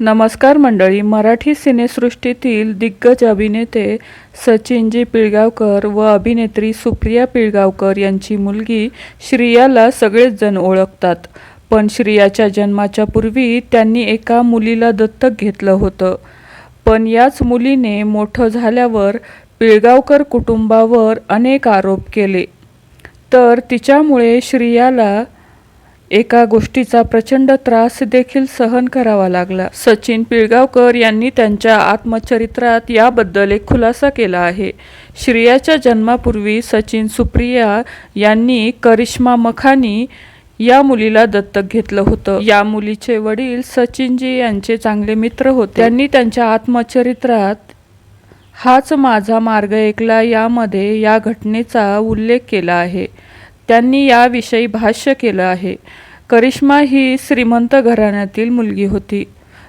नमस्कार मंडळी मराठी सिनेसृष्टीतील दिग्गज अभिनेते सचिनजी पिळगावकर व अभिनेत्री सुप्रिया पिळगावकर यांची मुलगी श्रियाला सगळेच जण ओळखतात. पण श्रियाच्या जन्माच्या पूर्वी त्यांनी एका मुलीला दत्तक घेतलं होतं. पण याच मुलीने मोठं झाल्यावर पिळगावकर कुटुंबावर अनेक आरोप केले. तर तिच्यामुळे श्रियाला एका गोष्टीचा प्रचंड त्रास देखील सहन करावा लागला. सचिन पिळगावकर यांनी त्यांच्या आत्मचरित्रात याबद्दल एक खुलासा केला आहे. श्रियाच्या जन्मापूर्वी सचिन सुप्रिया यांनी करिश्मा मखानी या मुलीला दत्तक घेतलं होतं. या मुलीचे वडील सचिनजी यांचे चांगले मित्र होते. त्यांनी त्यांच्या आत्मचरित्रात हाच माझा मार्ग ऐकला यामध्ये या घटनेचा उल्लेख केला आहे. त्यांनी याविषयी भाष्य केलं आहे. करिश्मा ही श्रीमंत घराण्यातील मुलगी होती.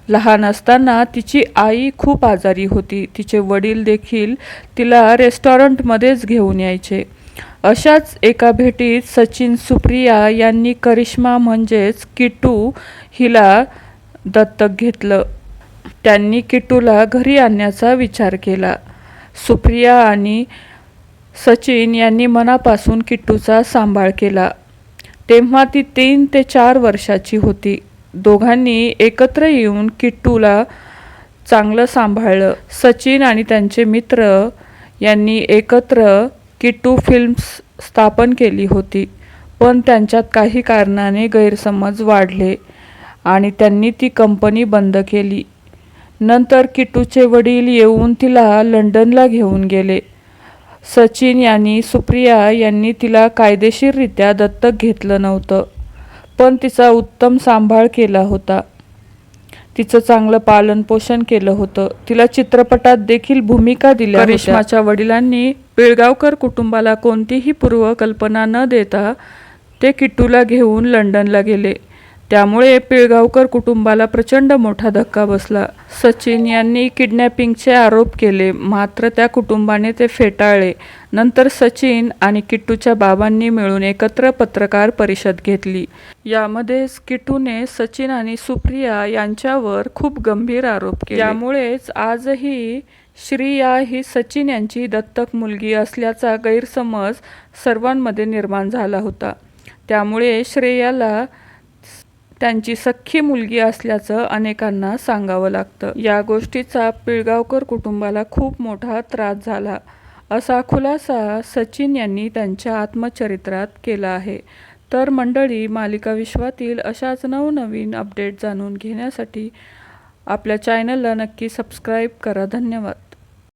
लहान असताना तिची आई खूप आजारी होती. तिचे वडील देखील तिला रेस्टॉरंटमध्येच घेऊन यायचे. अशाच एका भेटीत सचिन सुप्रिया यांनी करिश्मा म्हणजेच किटू हिला दत्तक घेतलं. त्यांनी किटूला घरी आणण्याचा विचार केला. सुप्रिया आणि सचिन यांनी मनापासून किट्टूचा सांभाळ केला. तेव्हा ती तीन ते चार वर्षाची होती. दोघांनी एकत्र येऊन किट्टूला चांगलं सांभाळलं. सचिन आणि त्यांचे मित्र यांनी एकत्र किट्टू फिल्म्स स्थापन केली होती. पण त्यांच्यात काही कारणाने गैरसमज वाढले आणि त्यांनी ती कंपनी बंद केली. नंतर किट्टूचे वडील येऊन तिला लंडनला घेऊन गेले. सचिन यांनी सुप्रिया यांनी तिला कायदेशीररित्या दत्तक घेतलं नव्हतं पण तिचा उत्तम सांभाळ केला होता. तिचं चांगलं पालनपोषण केलं होतं. तिला चित्रपटात देखील भूमिका दिल्या करिश्माच्या वडिलांनी पिळगावकर कुटुंबाला कोणतीही पूर्वकल्पना न देता ते किट्टूला घेऊन लंडनला गेले. त्यामुळे पिळगावकर कुटुंबाला प्रचंड मोठा धक्का बसला. सचिन यांनी किडनॅपिंगचे आरोप केले मात्र त्या कुटुंबाने ते फेटाळले. नंतर सचिन आणि किट्टूच्या बाबांनी मिळून एकत्र पत्रकार परिषद घेतली. यामध्येच किट्टूने सचिन आणि सुप्रिया यांच्यावर खूप गंभीर आरोप केले. त्यामुळेच आजही श्रीया ही सचिन यांची दत्तक मुलगी असल्याचा गैरसमज सर्वांमध्ये निर्माण झाला होता. त्यामुळे श्रेयाला त्यांची सख्खी मुलगी असल्याचं अनेकांना सांगावं लागतं. या गोष्टीचा पिळगावकर कुटुंबाला खूप मोठा त्रास झाला. असा खुलासा सचिन यांनी त्यांच्या आत्मचरित्रात केला आहे. तर मंडळी मालिका विश्वातील अशाच नवनवीन अपडेट जाणून घेण्यासाठी आपल्या चॅनलला नक्की सबस्क्राईब करा. धन्यवाद.